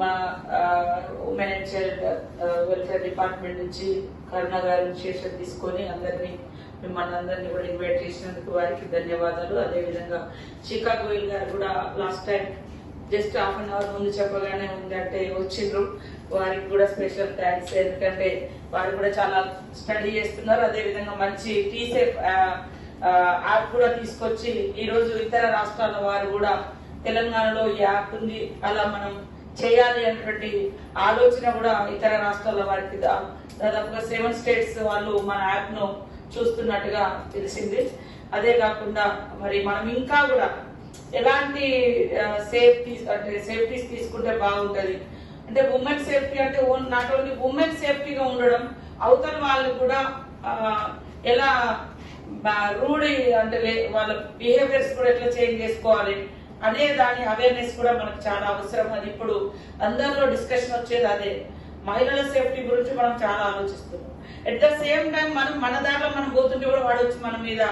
మా women and child welfare department నుంచి కరుణ గారి విశేషం తీసుకొని అందరినీ మిమ్మల్ని అందరినీ కూడా ఇన్వైట్ చేసినందుకు వారికి ధన్యవాదాలు. అదేవిధంగా శిఖా గోయల్ గారు కూడా last time just half an hour ముందు చెప్పగానే ఉంది అంటే వచ్చిండ్రు. వారికి కూడా స్పెషల్ థ్యాంక్స్ ఎందుకంటే వారు కూడా చాలా స్టడీ చేస్తున్నారు. అదేవిధంగా మంచి టీసేఫ్ యాప్ కూడా తీసుకొచ్చి ఈరోజు ఇతర రాష్ట్రాల వారు కూడా తెలంగాణలో ఈ యాప్ ఉంది. అలా మనం చేయాలి అనేటువంటి ఆలోచన కూడా ఇతర రాష్ట్రాల వారికి దా- దాదాపుగా సెవెన్ స్టేట్స్ వాళ్ళు మన యాప్ను చూస్తున్నట్టుగా తెలిసింది. అదే కాకుండా మరి మనం ఇంకా కూడా ఎలాంటి సేఫ్టీ అంటే సేఫ్టీస్ తీసుకుంటే బాగుంటది. అంటే ఉమెన్ సేఫ్టీ అంటే నాట్ ఓన్లీ ఉమెన్ సేఫ్టీగా ఉండడం అవతల వాళ్ళు కూడా ఎలా రూడ్ అంటే లే- వాళ్ళ బిహేవియర్స్ కూడా ఎట్లా చేంజ్ చేసుకోవాలి అనే దాని అవేర్నెస్ కూడా మనకు చాలా అవసరం. అని ఇప్పుడు అందరిలో డిస్కషన్ వచ్చేది అదే. మహిళల సేఫ్టీ గురించి మనం చాలా ఆలోచిస్తున్నాం. ఎట్ ద సేమ్ టైం మనం మన దాంట్లో మనం పోతుంటే కూడా వాడు వచ్చి మన మీద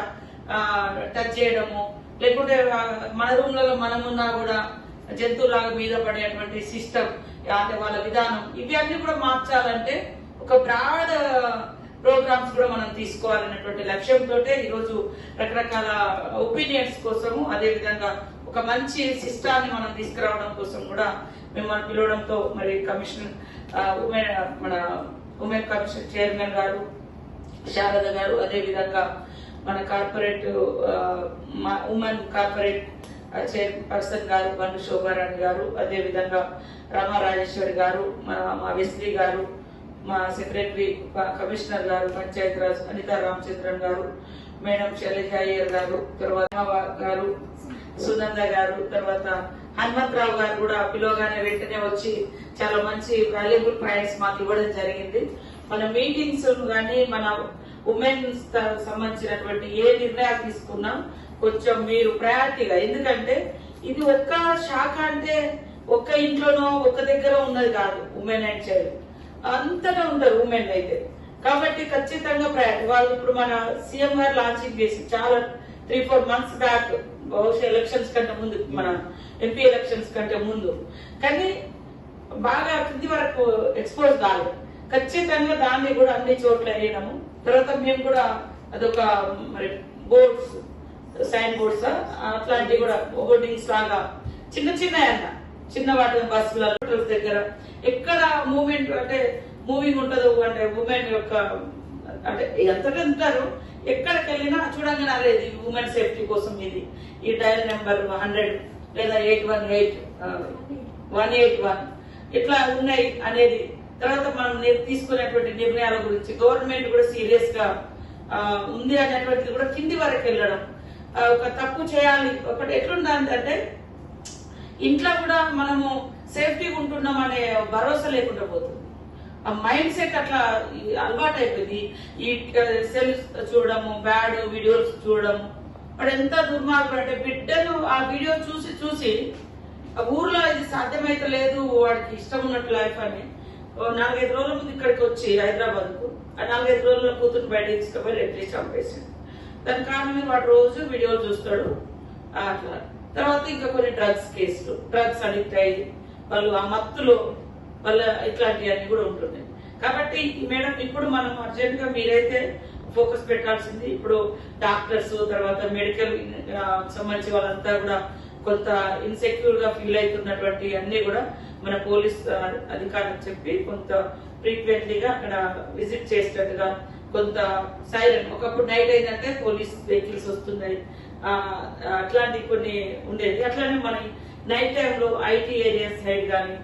టచ్ చేయడము లేకుంటే మన రూమ్లలో మనం ఉన్నా కూడా జంతువులాగా మీద పడేటువంటి సిస్టమ్ అంటే వాళ్ళ విధానం ఇవి అన్ని కూడా మార్చాలంటే ఒక బ్రాడ్ ప్రోగ్రామ్స్ కూడా మనం తీసుకోవాలనేటువంటి లక్ష్యంతో ఈరోజు రకరకాల ఒపీనియన్స్ కోసము అదేవిధంగా ఒక మంచి సిస్టాన్ని మనం తీసుకురావడం కోసం కూడా మిమ్మల్ని పిలవడంతో మరి కమిషన్ ఉమెన్ మన women commission chairman garu Sharada garu అదేవిధంగా మన కార్పొరేట్ ఉమెన్ కార్పొరేట్ చైర్పర్సన్ గారు బండు శోభారాణి గారు అదేవిధంగా రామారాజేశ్వరి గారు మన మా వెస్లీ గారు మా సెక్రటరీ కమిషనర్ గారు పంచాయత్ రాజ్ అనితా రామచంద్రన్ గారు మేడం శైలజ అయ్యర్ గారు తర్వాత గారు సునంద గారు తర్వాత హనుమంతరావు గారు కూడా పిలవగానే వెంటనే వచ్చి చాలా మంచి వాల్యుబుల్ పాయింట్స్ మాకు ఇవ్వడం జరిగింది. మన మీటింగ్స్ కానీ మన ఉమెన్ సంబంధించినటువంటి ఏ నిర్ణయాలు తీసుకున్నా కొంచెం మీరు ప్రయారిటీగా ఎందుకంటే ఇది ఒక్క శాఖ అంటే ఒక్క ఇంట్లోనో ఒక్క దగ్గర ఉన్నది కాదు ఉమెన్ అండ్ చైల్డ్ అంతగా ఉంటారు ఉమెన్ అయితే. కాబట్టి ఖచ్చితంగా వాళ్ళు ఇప్పుడు మన సీఎం గారు లాంచింగ్ చేసి చాలా త్రీ ఫోర్ మంత్స్ బ్యాక్ బహుశా ఎలక్షన్స్ కంటే ముందు మన ఎంపీ ఎలక్షన్స్ కంటే ముందు. కానీ బాగా కింది వరకు ఎక్స్పోజ్ కాలేదు. ఖచ్చితంగా దాన్ని కూడా అన్ని చోట్ల వేయడము. తర్వాత మేము కూడా అదొక మరి బోర్డ్స్ సైన్ బోర్డ్స్ అట్లాంటివి కూడా హోర్డింగ్స్ లాగా చిన్న చిన్న అన్న చిన్న వాటి బస్సులలో దగ్గర ఎక్కడ మూమెంట్ అంటే మూవింగ్ ఉంటుందో అంటే ఉమెన్ యొక్క అంటే ఎంతగా ఉంటారు ఎక్కడికి వెళ్ళినా చూడంగానే అరే ఇది ఉమెన్ సేఫ్టీ కోసం ఇది. ఈ డయల్ నెంబర్ హండ్రెడ్ లేదా eight one eight one eight one ఇట్లా ఉన్నాయి అనేది. తర్వాత మనం తీసుకునేటువంటి నిర్ణయాల గురించి గవర్నమెంట్ కూడా సీరియస్గా ఉంది అనేటువంటిది కూడా కింది వరకు వెళ్ళడం. ఒక తప్పు చేయాలి. ఒకటి ఎట్లుందంటే ఇంట్లో కూడా మనము సేఫ్టీగా ఉంటున్నాం అనే భరోసా లేకుండా పోతుంది. ఆ మైండ్ సెట్ అట్లా అలవాటు అయిపోయింది ఈ సెల్స్ చూడడము బ్యాడ్ వీడియోస్ చూడడము. వాడు ఎంత దుర్మార్గుడు అంటే బిడ్డలు ఆ వీడియో చూసి చూసి ఆ ఊర్లో ఇది సాధ్యమైతే లేదు వాడికి ఇష్టం ఉన్నట్టు లైఫ్ అని నాలుగైదు రోజుల ముందు ఇక్కడికి వచ్చి హైదరాబాద్కు ఆ నాలుగైదు రోజుల కూతురు బయట తీసుకుపోయి రేపు చేసి దాని కారణమే వాడు రోజు వీడియోలు చూస్తాడు. అట్లా. తర్వాత ఇంకా కొన్ని డ్రగ్స్ కేసులు డ్రగ్స్ అడిక్ట్ అయ్యి వాళ్ళు ఆ మత్తులో వాళ్ళ ఇట్లాంటివన్నీ కూడా ఉంటున్నాయి. కాబట్టి మేడం ఇప్పుడు మనం అర్జెంట్గా మీరైతే ఫోకస్ పెట్టాల్సింది ఇప్పుడు డాక్టర్స్ తర్వాత మెడికల్ సంబంధించి వాళ్ళంతా కూడా కొంత ఇన్సెక్యూర్గా ఫీల్ అవుతున్నటువంటి అన్ని కూడా మన పోలీస్ అధికారులకు చెప్పి కొంత ఫ్రీక్వెంట్లీగా అక్కడ విజిట్ చేసేటట్టుగా కొంత సైరన్ ఒకప్పుడు నైట్ అయిందంటే పోలీస్ వెహికల్స్ వస్తున్నాయి. అట్లాంటి కొన్ని ఉండేది. అట్లానే మన నైట్ టైంలో ఐటీ ఏరియా సైడ్ కానీ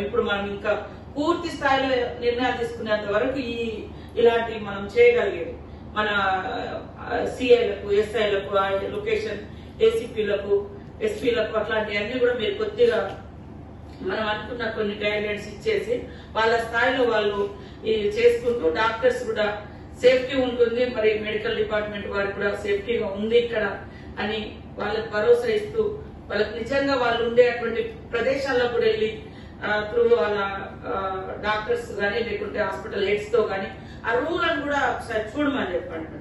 ఇప్పుడు మనం ఇంకా పూర్తి స్థాయిలో నిర్ణయాలు తీసుకునేంత వరకు ఈ ఇలాంటి మనం చేయగలిగేది మన సిఐలకు ఎస్ఐలకు లొకేషన్ ఏసీపీలకు ఎస్పీలకు అట్లాంటివన్నీ కూడా మీరు కొద్దిగా మనం అనుకున్న కొన్ని గైడ్లైన్స్ ఇచ్చేసి వాళ్ళ స్థాయిలో వాళ్ళు చేసుకుంటూ డాక్టర్స్ కూడా సేఫ్టీ ఉంటుంది. మరి మెడికల్ డిపార్ట్మెంట్ వారికి కూడా సేఫ్టీగా ఉంది ఇక్కడ అని వాళ్ళకి భరోసా ఇస్తూ వాళ్ళకి నిజంగా వాళ్ళు ఉండేటువంటి ప్రదేశాల్లో కూడా వెళ్ళి త్రూ వాళ్ళ డాక్టర్స్ కానీ లేకుంటే హాస్పిటల్ హెడ్స్తో కానీ ఆ రూమ్లను కూడా ఒకసారి చూడమని చెప్పండి